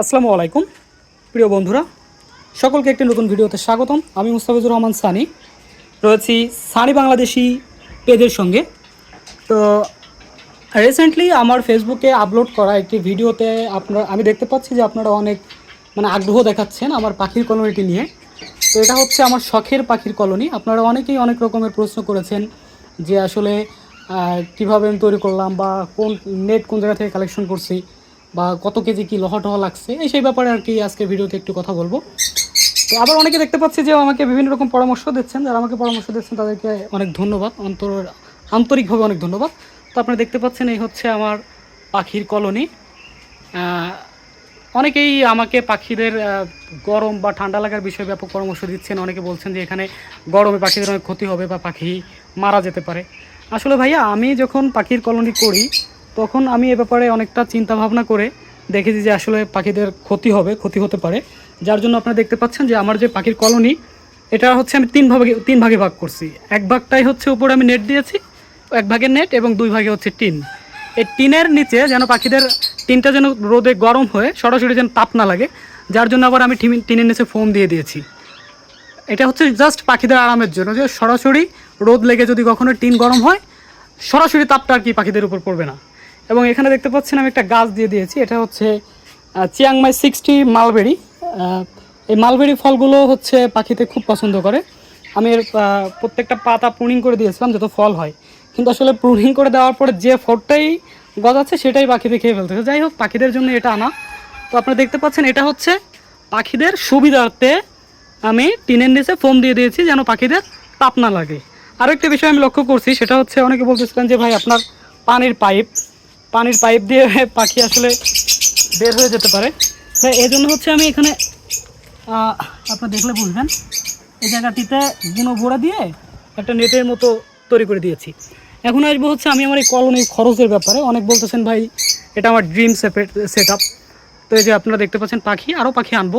আসসালামু আলাইকুম। প্রিয় বন্ধুরা, সকলকে একটি নতুন ভিডিওতে স্বাগতম। আমি মুস্তাফিজুর রহমান সানি। রয়েছি সানি বাংলাদেশি পেজের সঙ্গে। তো রিসেন্টলি আমার ফেসবুকে আপলোড করা একটি ভিডিওতে আপনারা, আমি দেখতে পাচ্ছি যে আপনারা অনেক মানে আগ্রহ দেখাচ্ছেন আমার পাখির কলোনিটি নিয়ে। তো এটা হচ্ছে আমার শখের পাখির কলোনি। আপনারা অনেকেই অনেক রকমের প্রশ্ন করেছেন যে আসলে কীভাবে আমি তৈরি করলাম বা কোন নেট কোন জায়গা থেকে কালেকশন করছি। বা কত কেজি কি লহা টহা লাগছে, এই সেই ব্যাপারে আর কি আজকে ভিডিওতে একটু কথা বলব। তো আবার অনেকে দেখতে পাচ্ছি যে আমাকে বিভিন্ন রকম পরামর্শ দিচ্ছেন, যারা আমাকে পরামর্শ দিচ্ছেন তাদেরকে অনেক ধন্যবাদ, অন্তর, আন্তরিকভাবে অনেক ধন্যবাদ। তো আপনারা দেখতে পাচ্ছেন এই হচ্ছে আমার পাখির কলোনি। অনেকেই আমাকে পাখিদের গরম বা ঠান্ডা লাগার বিষয়ে ব্যাপক পরামর্শ দিচ্ছেন, অনেকে বলছেন যে এখানে গরমে পাখিদের অনেক ক্ষতি হবে বা পাখি মারা যেতে পারে। আসলে ভাইয়া, আমি যখন পাখির কলোনি করি তখন আমি এ ব্যাপারে অনেকটা চিন্তা ভাবনা করে দেখেছি যে আসলে পাখিদের ক্ষতি হবে, ক্ষতি হতে পারে। যার জন্য আপনারা দেখতে পাচ্ছেন যে আমার যে পাখির কলোনি, এটা হচ্ছে আমি তিন ভাগে তিন ভাগে ভাগ করছি। এক ভাগটাই হচ্ছে উপরে আমি নেট দিয়েছি, এক ভাগের নেট এবং দুই ভাগে হচ্ছে টিন। এই টিনের নিচে যেন পাখিদের টিনটা যেন রোদে গরম হয়ে সরাসরি যেন তাপ না লাগে, যার জন্য আবার আমি টিন- টিনের নিচে ফোম দিয়ে দিয়েছি। এটা হচ্ছে জাস্ট পাখিদের আরামের জন্য, যে সরাসরি রোদ লেগে যদি কখনো টিন গরম হয়, সরাসরি তাপটা আর কি পাখিদের উপর পড়বে না। এবং এখানে দেখতে পাচ্ছেন আমি একটা গাছ দিয়ে দিয়েছি। এটা হচ্ছে চিয়াংমাই সিক্সটি মালবেরি। এই মালবেরি ফলগুলো হচ্ছে পাখিতে খুব পছন্দ করে। আমি এর প্রত্যেকটা পাতা প্রুনিং করে দিয়েছিলাম যত ফল হয়। কিন্তু আসলে প্রুনিং করে দেওয়ার পরে যে ফলটাই গজাচ্ছে সেটাই পাখিতে খেয়ে ফেলতেছে যাই হোক, পাখিদের জন্য এটা আনা। তো আপনারা দেখতে পাচ্ছেন, এটা হচ্ছে পাখিদের সুবিধার্থে আমি টিনের নিচে ফোম দিয়ে দিয়েছি যেন পাখিদের তাপ না লাগে। আরও একটা বিষয় আমি লক্ষ্য করছি, সেটা হচ্ছে অনেকে বলতেছিলেন যে ভাই, আপনার পানির পাইপ পানির পাইপ দিয়ে পাখি আসলে বের হয়ে যেতে পারে। তো এই জন্য হচ্ছে আমি এখানে আপনার দেখলে বুঝবেন, এই জায়গাটিতে গুঁড়ো গোড়া দিয়ে একটা নেটের মতো তৈরি করে দিয়েছি। এখন আসব হচ্ছে আমি আমার এই কলোনির খরচের ব্যাপারে। অনেক বলতেছেন ভাই, এটা আমার ড্রিম সেট আপ তো এই যে আপনারা দেখতে পাচ্ছেন পাখি আরও পাখি আনব।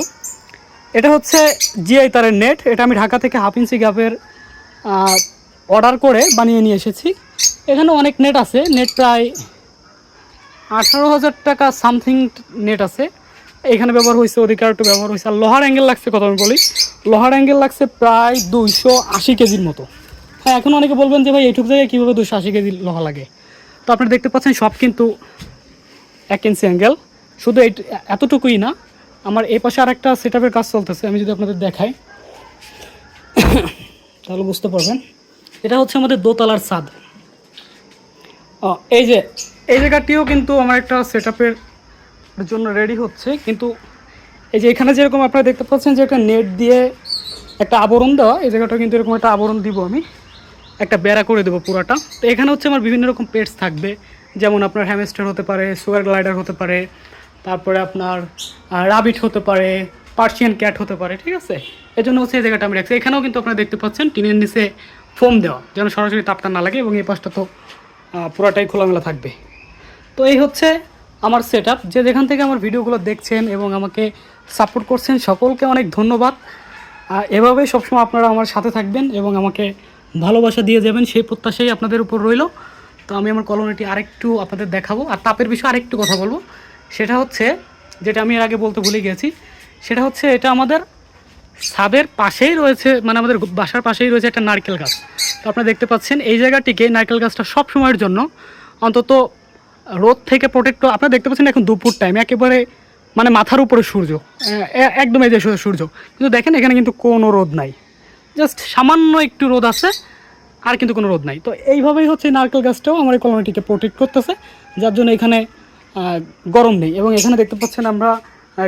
এটা হচ্ছে জিআই তারের নেট এটা আমি ঢাকা থেকে হাফ ইঞ্চি গ্যাপের অর্ডার করে বানিয়ে নিয়ে এসেছি। এখানে অনেক নেট আছে নেট প্রায় আঠারো হাজার টাকা সামথিং নেট আছে। এখানে ব্যবহার হয়েছে, অধিকার একটু ব্যবহার হয়েছে। আর লোহার অ্যাঙ্গেল লাগছে কত আমি বলি। লোহার অ্যাঙ্গেল লাগছে প্রায় দুইশো আশি কেজির মতো। হ্যাঁ এখন অনেকে বলবেন যে ভাই, এইটুকু জায়গায় কীভাবে দুশো আশি কেজি লোহা লাগে? তো আপনারা দেখতে পাচ্ছেন, সব কিন্তু এক ইঞ্চি অ্যাঙ্গেল শুধু এই এতটুকুই না, আমার এই পাশে আর একটা সেট কাজ চলতেছে, আমি যদি আপনাদের দেখাই। তাহলে বুঝতে পারবেন। এটা হচ্ছে আমাদের দোতলার ছাদ। এই যে এই জায়গাটিও কিন্তু আমার একটা সেট জন্য রেডি হচ্ছে। কিন্তু এই যে এখানে যেরকম আপনারা দেখতে পাচ্ছেন যে একটা নেট দিয়ে একটা আবরণ দেওয়া, এই জায়গাটা কিন্তু এরকম একটা আবরণ দিব আমি। একটা বেড়া করে দেবো পুরাটা। তো এখানে হচ্ছে আমার বিভিন্ন রকম পেটস থাকবে। যেমন আপনার হ্যামস্টার হতে পারে সুগার গ্লাইডার হতে পারে, তারপরে আপনার রাবিট হতে পারে পার্সিয়ান ক্যাট হতে পারে, ঠিক আছে? এই জন্য হচ্ছে এই জায়গাটা আমি রাখছি। এখানেও কিন্তু আপনারা দেখতে পাচ্ছেন টিনের নিচে ফোম দেওয়া, যেন সরাসরি তাপটা না লাগে এবং এই পাশটা তো পুরাটাই খোলামেলা থাকবে। তো এই হচ্ছে আমার সেট যে যেখান থেকে আমার ভিডিওগুলো দেখছেন এবং আমাকে সাপোর্ট করছেন, সকলকে অনেক ধন্যবাদ। এভাবেই সবসময় আপনারা আমার সাথে থাকবেন এবং আমাকে ভালোবাসা দিয়ে যাবেন, সেই প্রত্যাশাই আপনাদের উপর রইল। তো আমি আমার কলোনিটি আরেকটু আপনাদের দেখাবো। আর তাপের বিষয়ে আরেকটু কথা বলব। সেটা হচ্ছে, যেটা আমি এর আগে বলতে ভুলে গেছি সেটা হচ্ছে এটা আমাদের ছাদের পাশেই রয়েছে মানে আমাদের বাসার পাশেই রয়েছে একটা নারকেল গাছ। তো আপনারা দেখতে পাচ্ছেন, এই জায়গাটিকে নারকেল গাছটা সব সময়ের জন্য অন্তত রোদ থেকে প্রোটেক্ট আপনারা দেখতে পাচ্ছেন এখন দুপুর টাইম একেবারে মানে মাথার উপরে সূর্য একদম এই যে সূর্য- কিন্তু দেখেন এখানে কিন্তু কোনো রোদ নাই। জাস্ট সামান্য একটু রোদ আছে, আর কিন্তু কোনো রোদ নাই। তো এইভাবেই হচ্ছে নারকেল গাছটাও আমার এই কলোনিটিকে প্রোটেক্ট করতেছে, যার জন্য এখানে গরম নেই। এবং এখানে দেখতে পাচ্ছেন আমরা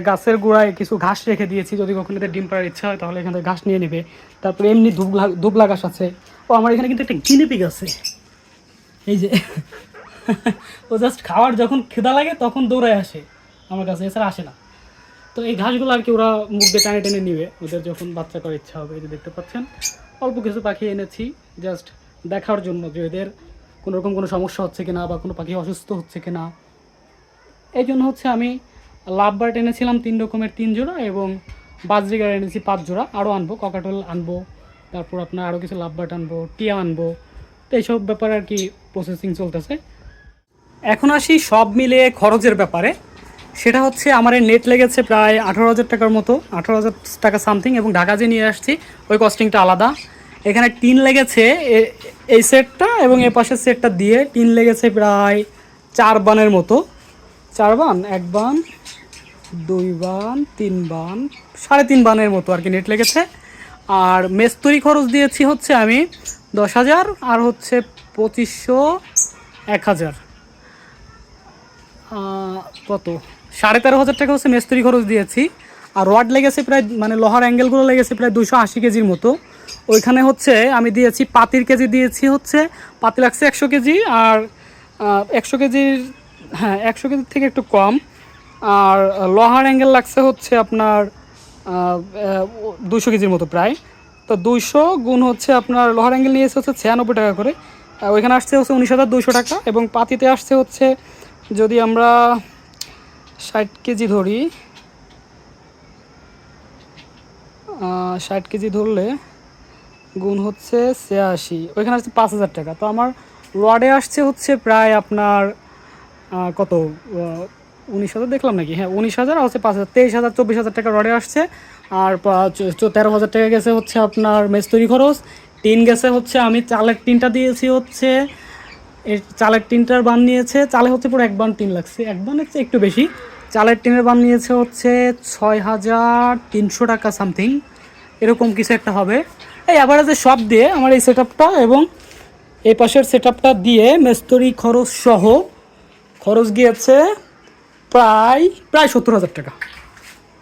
গাছের গোড়ায় কিছু ঘাস রেখে দিয়েছি। যদি কখনো এদের ডিম পাড়ার ইচ্ছা হয়, তাহলে এখান থেকে ঘাস নিয়ে নেবে। তারপরে এমনি ধুবলা ধুবলা গাছ আছে। ও, আমার এখানে কিন্তু একটা গিনিপিগ আছে। এই যে ও জাস্ট খাওয়ার যখন খিদা লাগে, তখন দৌড়ায় আসে। আমার কাছে এছাড়া আসে না। তো এই ঘাসগুলো আর কি ওরা মুখ দিয়ে টানে টেনে নিবে। ওদের যখন বাচ্চা করার ইচ্ছা হবে যে দেখতে পাচ্ছেন, অল্প কিছু পাখি এনেছি জাস্ট দেখার জন্য যে এদের কোনো রকম কোনো সমস্যা হচ্ছে কিনা বা কোনো পাখি অসুস্থ হচ্ছে কিনা। এই জন্য হচ্ছে আমি লাভ বার্ড এনেছিলাম তিন রকমের তিন জোড়া এবং বাজরিগার এনেছি পাঁচ জোড়া। আরও আনব, ককাটল আনব, তারপর আপনার আরও কিছু লাভ বার্ড আনব, টিয়া আনব। তো এইসব ব্যাপারে আর কি প্রসেসিং চলতেছে। এখন আসি সব মিলিয়ে খরচের ব্যাপারে। সেটা হচ্ছে আমার নেট লেগেছে প্রায় আঠারো হাজার টাকার মতো, আঠারো হাজার টাকা সামথিং এবং ঢাকা যে নিয়ে আসছি, ওই কস্টিংটা আলাদা। এখানে টিন লেগেছে এই সেটটা এবং এ পাশের সেটটা দিয়ে টিন লেগেছে প্রায় চার বানের মতো। চার বান? এক বান, দুই বান, তিন বান, সাড়ে তিন বানের মতো আর কি নেট লেগেছে। আর মেস্তরি খরচ দিয়েছি হচ্ছে আমি দশ হাজার আর হচ্ছে পঁচিশশো এক হাজার। কত? সাড়ে তেরো হাজার টাকা হচ্ছে মেস্তরি খরচ দিয়েছি। আর রড লেগেছে প্রায় মানে লোহার অ্যাঙ্গেলগুলো লেগেছে প্রায় দুশো আশি কেজির মতো। ওইখানে হচ্ছে আমি দিয়েছি পাতির কেজি, দিয়েছি হচ্ছে পাতি লাগছে একশো কেজি আর একশো কেজির হ্যাঁ একশো কেজির থেকে একটু কম। আর লোহার অ্যাঙ্গেল লাগছে হচ্ছে আপনার দুশো কেজির মতো প্রায়। তো দুইশো গুণ হচ্ছে আপনার লোহার অ্যাঙ্গেল নিয়েছে হচ্ছে ছিয়ানব্বই টাকা করে। ওইখানে আসছে হচ্ছে উনিশ হাজার দুশো টাকা এবং পাতিতে আসছে হচ্ছে যদি আমরা ষাট কেজি ধরি ষাট কেজি ধরলে গুণ হচ্ছে ছিয়াশি, ওইখানে আসছে পাঁচ হাজার টাকা। তো আমার রডে আসছে হচ্ছে প্রায় আপনার কত উনিশ হাজার দেখলাম নাকি? হ্যাঁ উনিশ হাজার হচ্ছে পাঁচ হাজার, তেইশ হাজার, চব্বিশ হাজার টাকা রডে আসছে। আর তেরো হাজার টাকা গেছে হচ্ছে আপনার মেস্তরি খরচ। টিন গেছে হচ্ছে আমি চালের টিনটা দিয়েছি হচ্ছে চালের টিনটার বান নিয়েছে, চালে হচ্ছে পুরো এক বান টিন লাগছে। এক বান হচ্ছে একটু বেশি। চালের টিনের বান নিয়েছে হচ্ছে ছয় হাজার তিনশো টাকা সামথিং। এরকম কিছু একটা হবে। এই অ্যাভারেজে সব দিয়ে আমার এই সেট এবং এই পাশের সেট দিয়ে মেস্তরি খরচ সহ খরচ গিয়েছে প্রায় প্রায় সত্তর হাজার টাকা।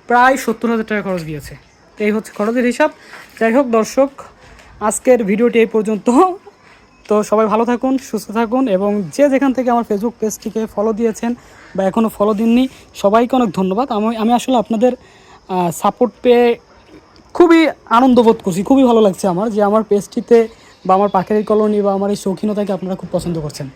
প্রায় সত্তর হাজার টাকা খরচ গিয়েছে। এই হচ্ছে খরচের হিসাব। যাই হোক দর্শক, আজকের ভিডিওটি এই পর্যন্ত। তো সবাই ভালো থাকুন, সুস্থ থাকুন এবং যে যেখান থেকে আমার ফেসবুক পেজটিকে ফলো দিয়েছেন বা এখনও ফলো দিননি, সবাইকে অনেক ধন্যবাদ। আমি আমি আসলে আপনাদের সাপোর্ট পেয়ে খুবই আনন্দ বোধ করছি, খুবই ভালো লাগছে আমার যে আমার পেজটিতে বা আমার পাখির কলোনি বা আমার এই শৌখিনতাকে আপনারা খুব পছন্দ করছেন।